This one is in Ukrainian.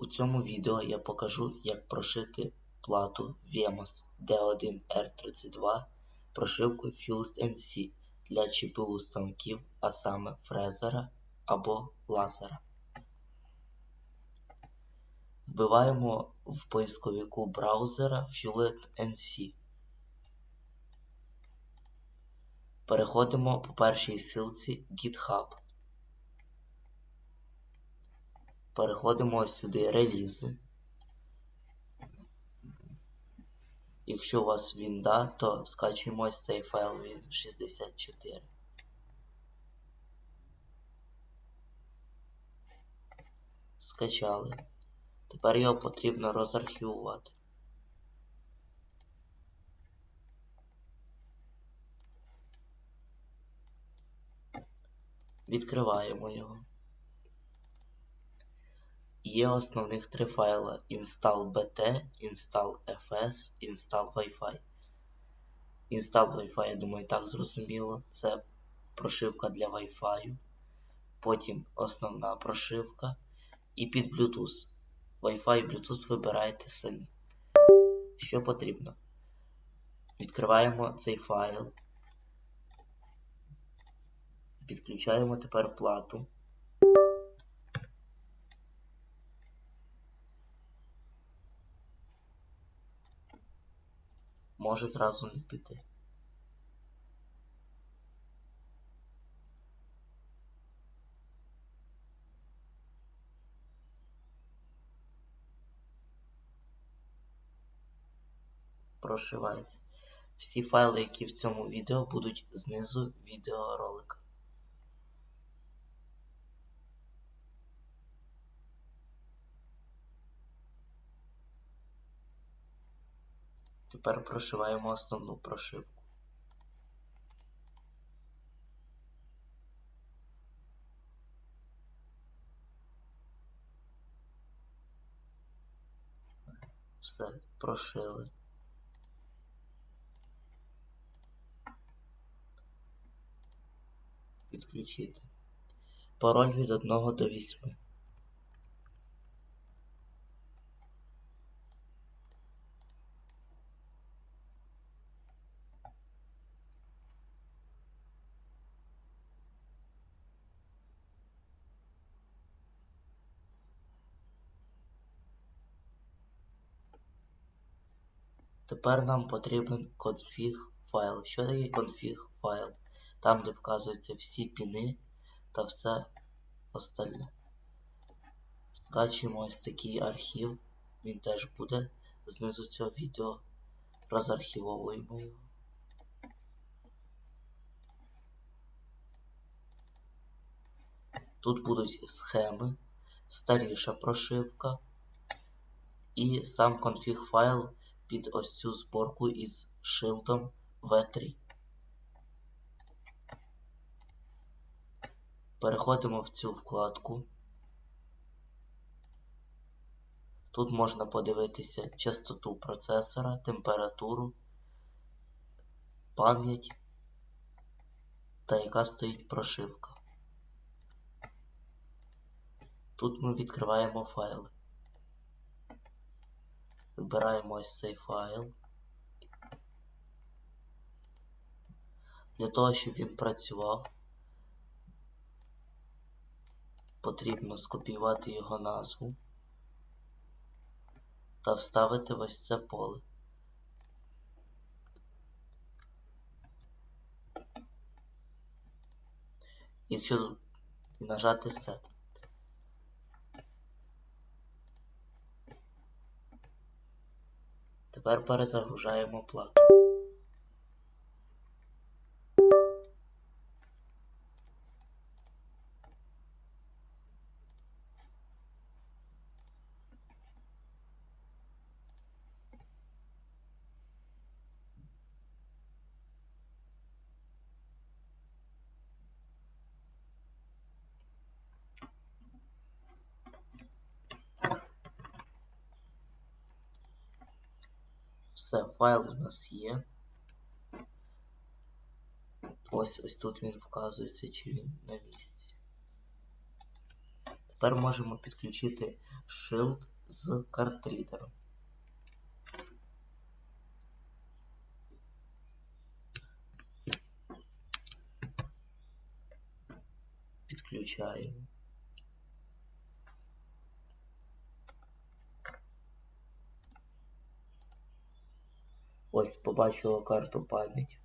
У цьому відео я покажу, як прошити плату VMOS D1R32 прошивкою Fused NC для ЧПУ станків, а саме фрезера або лазера. Вбиваємо в поисковику браузера Fused NC. Переходимо по першій ссылці GitHub. Переходимо сюди релізи. Якщо у вас Вінда, то скачуємо ось цей файл Win64. Скачали. Тепер його потрібно розархівувати. Відкриваємо його. Є основних три файли install.bt, install.wi-fi. Install.wi-fi, я думаю, так зрозуміло. Це прошивка для Wi-Fi. Потім основна прошивка і під Bluetooth. Wi-Fi і Bluetooth вибираєте самі. Що потрібно? Відкриваємо цей файл. Підключаємо тепер плату. Може зразу не піти. Прошивається. Всі файли, які в цьому відео, будуть знизу відеоролика. Тепер прошиваємо основну прошивку. Все, прошили. Підключити. Пароль від 1 до 8. Тепер нам потрібен config файл. Що таке config файл? Там, де вказуються всі піни та все остальне. Скачуємо ось такий архів, він теж буде знизу цього відео. Розархівовуємо його. Тут будуть схеми, старіша прошивка і сам config файл під ось цю зборку із шилдом V3. Переходимо в цю вкладку. Тут можна подивитися частоту процесора, температуру, пам'ять та яка стоїть прошивка. Тут ми відкриваємо файли. Вибираємо ось цей файл. Для того, щоб він працював, потрібно скопіювати його назву та вставити в ось це поле. Якщо і нажати Set. Тепер перезагружаємо плату. Все, файл у нас є. Ось ось тут він вказується, чи він на місці. Тепер можемо підключити Shield з картридером. Підключаємо. Ось побачила карту пам'ять.